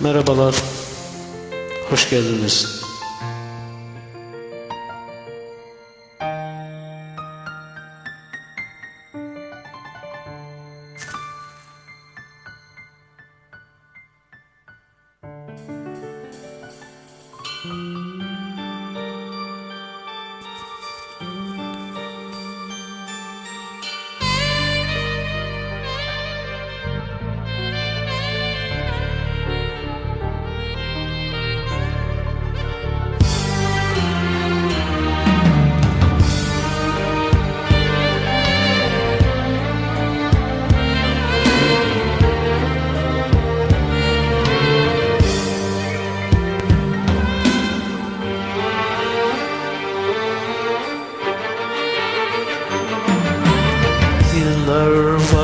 Merhabalar, hoş geldiniz. Yıllar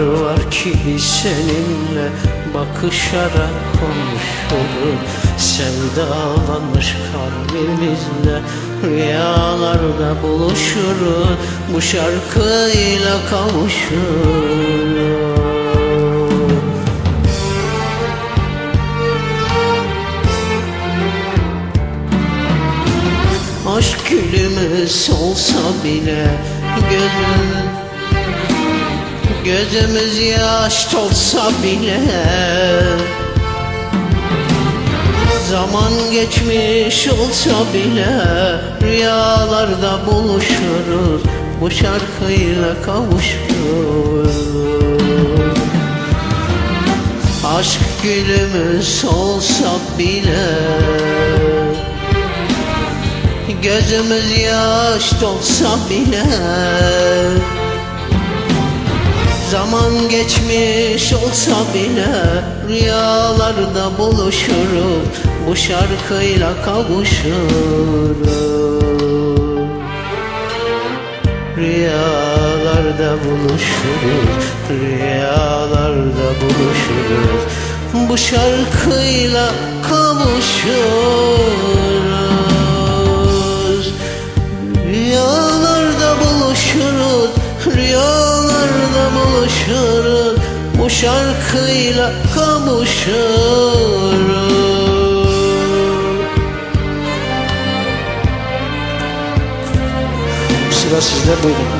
Yıllar var ki seninle bakışarak konuşuruz Sevdalanmış kalbimizle rüyalarda buluşuruz. Bu şarkıyla kavuşuruz. Aşk gülümüz olsa bile gözüm Gözümüz yaş olsa bile. Zaman geçmiş olsa bile Rüyalarda buluşuruz Bu şarkıyla kavuşuruz. Aşk gülümüz olsa bile Gözümüz yaş dolsa bile Zaman geçmiş olsa bile Rüyalarda buluşuruz Bu şarkıyla kavuşuruz Rüyalarda buluşuruz Rüyalarda buluşuruz Bu şarkıyla kavuşuruz Rüyalarda buluşuruz Buluşuruz Bu şarkıyla kavuşuruz Sıra sizde buyurun